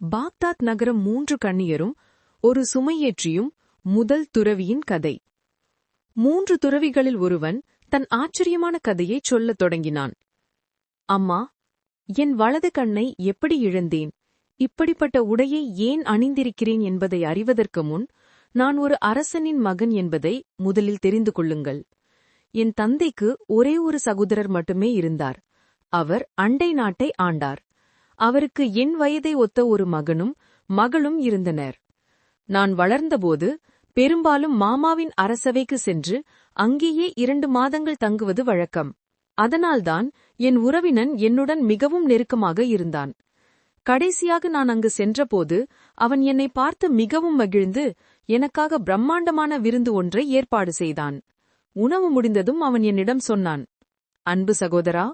Baghdad நகரம் மூன்று கண்ணியரும் ஒரு சுமையேற்றியும் முதல் துறவியின் கதை. மூன்று துறவிகளில் ஒருவன் தன் ஆச்சரியமான கதையைச் சொல்லத் தொடங்கினான். அம்மா என் வலது கண்ணை எப்படி இழந்தேன்? இப்படிப்பட்ட உடையை ஏன் அணிந்திருக்கிறேன் என்பதை அறிவதற்கு முன் நான் ஒரு அரசனின் மகன் என்பதை முதலில் தெரிந்து கொள்ளுங்கள். என் தந்தைக்கு ஒரே ஒரு சகோதரர் மட்டுமே இருந்தார். அவர் அண்டை நாட்டை ஆண்டார். அவருக்கு என் வயதை ஒத்த ஒரு மகனும் மகளும் இருந்தனர். நான் வளர்ந்தபோது பெரும்பாலும் மாமாவின் அரசவைக்கு சென்று அங்கேயே இரண்டு மாதங்கள் தங்குவது வழக்கம். அதனால்தான் என் உறவினன் என்னுடன் மிகவும் நெருக்கமாக இருந்தான். கடைசியாக நான் அங்கு சென்றபோது அவன் என்னை பார்த்து மிகவும் மகிழ்ந்து எனக்காக பிரம்மாண்டமான விருந்து ஒன்றை ஏற்பாடு செய்தான். உணவு முடிந்ததும் அவன் என்னிடம் சொன்னான் அன்பு சகோதரா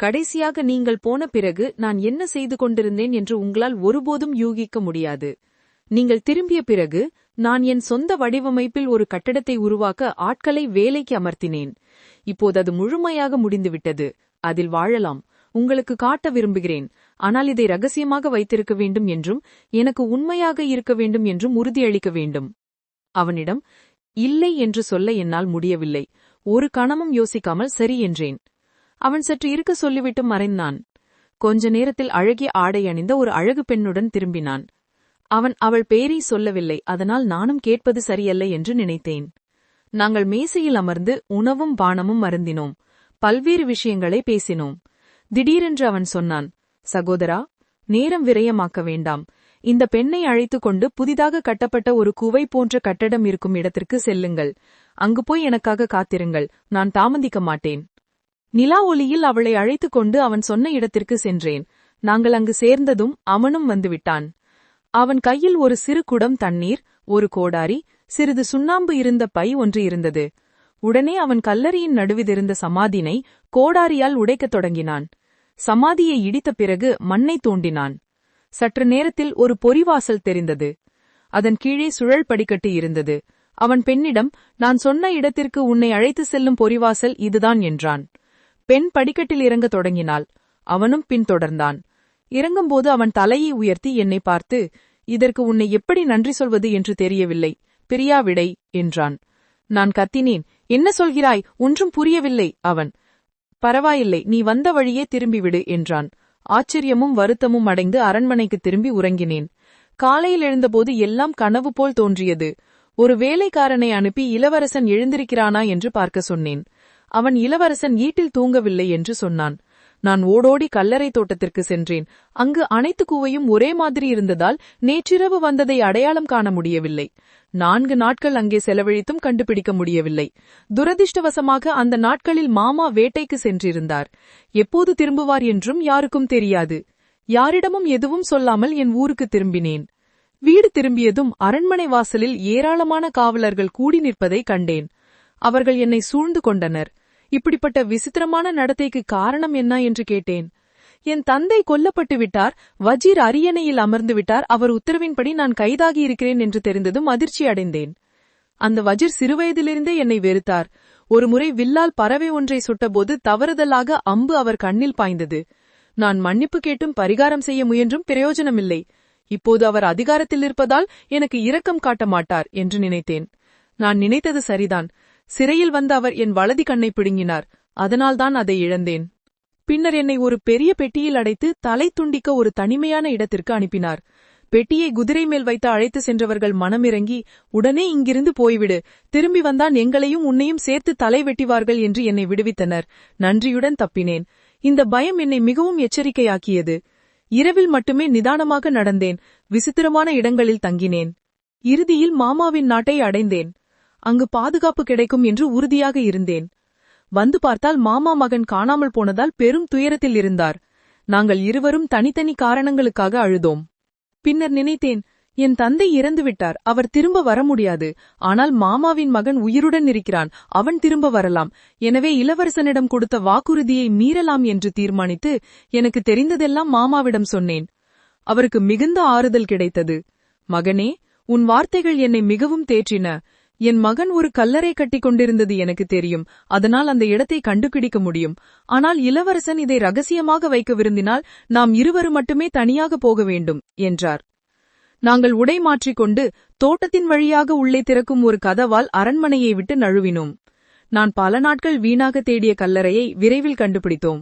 கடைசியாக நீங்கள் போன பிறகு நான் என்ன செய்து கொண்டிருந்தேன் என்று உங்களால் ஒருபோதும் யூகிக்க முடியாது. நீங்கள் திரும்பிய பிறகு நான் என் சொந்த வடிவமைப்பில் ஒரு கட்டடத்தை உருவாக்க ஆட்களை வேலைக்கு அமர்த்தினேன். இப்போது அது முழுமையாக முடிந்துவிட்டது. அதில் வாழலாம். உங்களுக்கு காட்ட விரும்புகிறேன். ஆனால் இதை ரகசியமாக வைத்திருக்க வேண்டும் என்றும் எனக்கு உண்மையாக இருக்க வேண்டும் என்றும் உறுதியளிக்க வேண்டும். அவனிடம் இல்லை என்று சொல்ல என்னால் முடியவில்லை. ஒரு கணமும் யோசிக்காமல் சரி என்றேன். அவன் சற்று இருக்க சொல்லிவிட்டு மறைந்தான். கொஞ்ச நேரத்தில் அழகிய ஆடை அணிந்த ஒரு அழகு பெண்ணுடன் திரும்பினான். அவன் அவள் பேரை சொல்லவில்லை அதனால் நானும் கேட்பது சரியல்ல என்று நினைத்தேன். நாங்கள் மேசையில் அமர்ந்து உணவும் பானமும் மருந்தினோம் பல்வேறு விஷயங்களை பேசினோம். திடீரென்று அவன் சொன்னான் சகோதரா நேரம் விரயமாக்க வேண்டாம். இந்த பெண்ணை அழைத்துக் கொண்டு புதிதாக கட்டப்பட்ட ஒரு குவை போன்ற கட்டடம் இருக்கும் இடத்திற்கு செல்லுங்கள். அங்கு போய் எனக்காக காத்திருங்கள். நான் தாமதிக்க மாட்டேன். நிலா ஒளியில் அவளை அழைத்துக் கொண்டு அவன் சொன்ன இடத்திற்கு சென்றேன். நாங்கள் அங்கு சேர்ந்ததும் அவனும் வந்துவிட்டான். அவன் கையில் ஒரு சிறு குடம் தண்ணீர் ஒரு கோடாரி சிறிது சுண்ணாம்பு இருந்த பை ஒன்று இருந்தது. உடனே அவன் கல்லறையின் நடுவிலிருந்த சமாதினை கோடாரியால் உடைக்கத் தொடங்கினான். சமாதியை இடித்த பிறகு மண்ணை தோண்டினான். சற்று நேரத்தில் ஒரு பொறிவாசல் தெரிந்தது. அதன் கீழே சுழல் படிக்கட்டு இருந்தது. அவன் பெண்ணிடம் நான் சொன்ன இடத்திற்கு உன்னை அழைத்து செல்லும் பொறிவாசல் இதுதான் என்றான். பெண் படிக்கட்டில் இறங்கத் தொடங்கினாள். அவனும் பின்தொடர்ந்தான். இறங்கும்போது அவன் தலையை உயர்த்தி என்னை பார்த்து இதற்கு உன்னை எப்படி நன்றி சொல்வது என்று தெரியவில்லை. பிரியாவிடை என்றான். நான் கத்தினேன். என்ன சொல்கிறாய்? ஒன்றும் புரியவில்லை அவன். பரவாயில்லை. நீ வந்த வழியே திரும்பிவிடு என்றான். ஆச்சரியமும் வருத்தமும் அடைந்து அரண்மனைக்கு திரும்பி உறங்கினேன். காலையில் எழுந்தபோது எல்லாம் கனவு போல் தோன்றியது. ஒரு வேலைக்காரனை அனுப்பி இளவரசன் எழுந்திருக்கிறானா என்று பார்க்க சொன்னேன். அவன் இளவரசன் ஈட்டில் தூங்கவில்லை என்று சொன்னான். நான் ஓடோடி கல்லறை தோட்டத்திற்கு சென்றேன். அங்கு அனைத்து கூவையும் ஒரே மாதிரி இருந்ததால் நேற்றிரவு வந்ததை அடையாளம் காண முடியவில்லை. நான்கு நாட்கள் அங்கே செலவழித்தும் கண்டுபிடிக்க முடியவில்லை. துரதிர்ஷ்டவசமாக அந்த நாட்களில் மாமா வேட்டைக்கு சென்றிருந்தார். எப்போது திரும்புவார் என்றும் யாருக்கும் தெரியாது. யாரிடமும் எதுவும் சொல்லாமல் என் ஊருக்கு திரும்பினேன். வீடு திரும்பியதும் அரண்மனை வாசலில் ஏராளமான காவலர்கள் கூடி நிற்பதை கண்டேன். அவர்கள் என்னை சூழ்ந்து கொண்டனர். இப்படிப்பட்ட விசித்திரமான நடத்தைக்கு காரணம் என்ன என்று கேட்டேன். என் தந்தை கொல்லப்பட்டு விட்டார் வஜீர் அரியணையில் அமர்ந்து விட்டார் அவர் உத்தரவின்படி நான் கைதாகி இருக்கிறேன் என்று தெரிந்ததும் அதிர்ச்சி அடைந்தேன். அந்த வஜீர் சிறுவயதிலிருந்தே என்னை வெறுத்தார். ஒருமுறை வில்லால் பறவை ஒன்றை சுட்டபோது தவறுதலாக அம்பு அவர் கண்ணில் பாய்ந்தது. நான் மன்னிப்பு கேட்டும் பரிகாரம் செய்ய முயன்றும் பிரயோஜனமில்லை. இப்போது அவர் அதிகாரத்தில் இருப்பதால் எனக்கு இரக்கம் காட்ட மாட்டார் என்று நினைத்தேன். நான் நினைத்தது சரிதான். சிறையில் வந்த அவர் என் வலதி கண்ணை பிடுங்கினார். அதனால்தான் அதை இழந்தேன். பின்னர் என்னை ஒரு பெரிய பெட்டியில் அடைத்து தலை துண்டிக்க ஒரு தனிமையான இடத்திற்கு அனுப்பினார். பெட்டியை குதிரை மேல் வைத்து அழைத்து சென்றவர்கள் மனமிறங்கி உடனே இங்கிருந்து போய்விடு. திரும்பி வந்தான் எங்களையும் உன்னையும் சேர்த்து தலை வெட்டிவார்கள் என்று என்னை விடுவித்தனர். நன்றியுடன் தப்பினேன். இந்த பயம் என்னை மிகவும் எச்சரிக்கையாக்கியது. இரவில் மட்டுமே நிதானமாக நடந்தேன். விசித்திரமான இடங்களில் தங்கினேன். இறுதியில் மாமாவின் நாட்டை அடைந்தேன். அங்கு பாதுகாப்பு கிடைக்கும் என்று உறுதியாக இருந்தேன். வந்து பார்த்தால் மாமா மகன் காணாமல் போனதால் பெரும் துயரத்தில் இருந்தார். நாங்கள் இருவரும் தனித்தனி காரணங்களுக்காக அழுதோம். பின்னர் நினைத்தேன் என் தந்தை இறந்துவிட்டார் அவர் திரும்ப வர முடியாது. ஆனால் மாமாவின் மகன் உயிருடன் இருக்கிறான் அவன் திரும்ப வரலாம். எனவே இளவரசனிடம் கொடுத்த வாக்குறுதியை மீறலாம் என்று தீர்மானித்து எனக்கு தெரிந்ததெல்லாம் மாமாவிடம் சொன்னேன். அவருக்கு மிகுந்த ஆறுதல் கிடைத்தது. மகனே உன் வார்த்தைகள் என்னை மிகவும் தேற்றின. என் மகன் ஒரு கல்லறை கட்டிக் கொண்டிருந்தது எனக்கு தெரியும். அதனால் அந்த இடத்தை கண்டுபிடிக்க முடியும். ஆனால் இளவரசன் இதை ரகசியமாக வைக்க விரும்பினால் நாம் இருவரும் மட்டுமே தனியாக போக வேண்டும் என்றார். நாங்கள் உடை மாற்றிக்கொண்டு தோட்டத்தின் வழியாக உள்ளே திறக்கும் ஒரு கதவால் அரண்மனையை விட்டு நழுவினோம். நான் பல நாட்கள் வீணாக தேடிய கல்லறையை விரைவில் கண்டுபிடித்தோம்.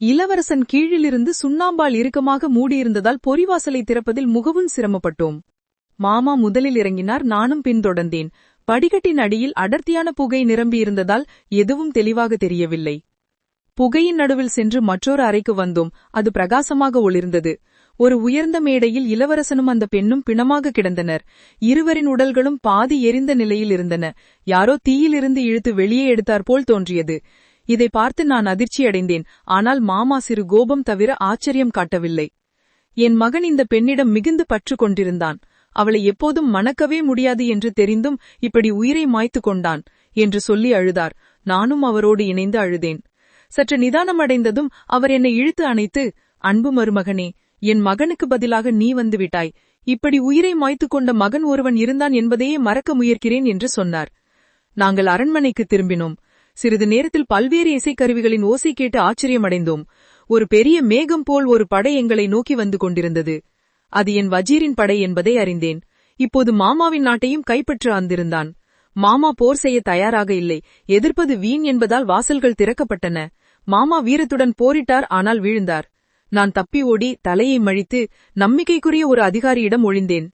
இளவரசன் கீழிலிருந்து சுண்ணாம்பால் இறுக்கமாக மூடியிருந்ததால் பொறிவாசலை திறப்பதில் முகவும் சிரமப்பட்டோம். மாமா முதலில் இறங்கினார் நானும் பின்தொடர்ந்தேன். படிக்கட்டின் அடியில் அடர்த்தியான புகை நிரம்பியிருந்ததால் எதுவும் தெளிவாக தெரியவில்லை. புகையின் நடுவில் சென்று மற்றொரு அறைக்கு வந்தோம். அது பிரகாசமாக ஒளிர்ந்தது. ஒரு உயர்ந்த மேடையில் இளவரசனும் அந்த பெண்ணும் பிணமாக கிடந்தனர். இருவரின் உடல்களும் பாதி எரிந்த நிலையில் இருந்தன. யாரோ தீயிலிருந்து இழுத்து வெளியே எடுத்தாற்போல் தோன்றியது. இதை பார்த்து நான் அதிர்ச்சியடைந்தேன் ஆனால் மாமா சிறு கோபம் தவிர ஆச்சரியம் காட்டவில்லை. என் மகன் இந்த பெண்ணிடம் மிகுந்து பற்று கொண்டிருந்தான். அவளை எப்போதும் மணக்கவே முடியாது என்று தெரிந்தும் இப்படி உயிரை மாய்த்து கொண்டான் என்று சொல்லி அழுதார். நானும் அவரோடு இணைந்து அழுதேன். சற்று நிதானமடைந்ததும் அவர் என்னை இழுத்து அணைத்து அன்பு மருமகனே என் மகனுக்கு பதிலாக நீ வந்துவிட்டாய் இப்படி உயிரை மாய்த்து கொண்ட மகன் ஒருவன் இருந்தான் என்பதையே மறக்க முயற்கிறேன் என்று சொன்னார். நாங்கள் அரண்மனைக்கு திரும்பினோம். சிறிது நேரத்தில் பல்வேறு இசைக்கருவிகளின் ஓசை கேட்டு ஆச்சரியமடைந்தோம். ஒரு பெரிய மேகம் போல் ஒரு படை எங்களை நோக்கி வந்து கொண்டிருந்தது. அது என் வஜீரின் படை என்பதை அறிந்தேன். இப்போது மாமாவின் நாட்டையும் கைப்பற்ற அந்திருந்தான். மாமா போர் செய்ய தயாராக இல்லை. எதிர்ப்பது வீண் என்பதால் வாசல்கள் திறக்கப்பட்டன. மாமா வீரத்துடன் போரிட்டார் ஆனால் வீழ்ந்தார். நான் தப்பி ஓடி தலையை மழித்து நம்பிக்கைக்குரிய ஒரு அதிகாரியிடம் ஒழிந்தேன்.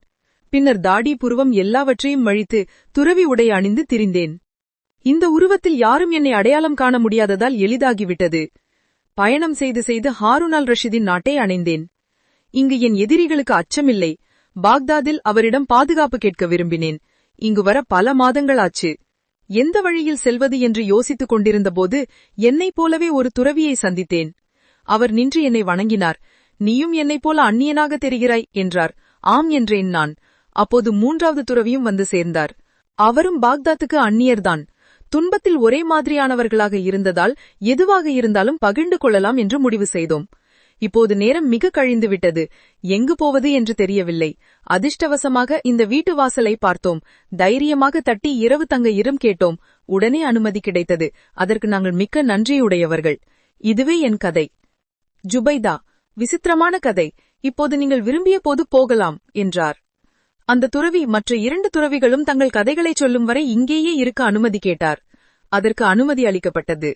பின்னர் தாடி புருவம் எல்லாவற்றையும் மழித்து துறவி உடை அணிந்து திரிந்தேன். இந்த உருவத்தில் யாரும் என்னை அடையாளம் காண முடியாததால் எளிதாகிவிட்டது. பயணம் செய்து செய்து ஹாருனால் ரஷீதின் நாட்டை அணைந்தேன். இங்கு என் எதிரிகளுக்கு அச்சமில்லை. பாக்தாதில் அவரிடம் பாதுகாப்பு கேட்க விரும்பினேன். இங்கு வர பல மாதங்களாச்சு. எந்த வழியில் செல்வது என்று யோசித்துக் கொண்டிருந்தபோது என்னைப் போலவே ஒரு துறவியை சந்தித்தேன். அவர் நின்று என்னை வணங்கினார். நீயும் என்னைப் போல அந்நியனாக தெரிகிறாய் என்றார். ஆம் என்றேன் நான். அப்போது மூன்றாவது துறவியும் வந்து சேர்ந்தார். அவரும் பாக்தாத்துக்கு அந்நியர்தான். துன்பத்தில் ஒரே மாதிரியானவர்களாக இருந்ததால் எதுவாக இருந்தாலும் பகிர்ந்து கொள்ளலாம் என்று முடிவு செய்தோம். இப்போது நேரம் மிக கழிந்து விட்டது எங்கு போவது என்று தெரியவில்லை. அதிர்ஷ்டவசமாக இந்த வீட்டு வாசலை பார்த்தோம். தைரியமாக தட்டி இரவு தங்க இரும் கேட்டோம். உடனே அனுமதி கிடைத்தது. அதற்கு நாங்கள் மிக்க நன்றியுடையவர்கள். இதுவே என் கதை. ஜுபைதா விசித்திரமான கதை. இப்போது நீங்கள் விரும்பிய போது போகலாம் என்றார். அந்த துறவி மற்ற இரண்டு துறவிகளும் தங்கள் கதைகளைச் சொல்லும் வரை இங்கேயே இருக்க அனுமதி கேட்டார். அதற்கு அனுமதி அளிக்கப்பட்டது.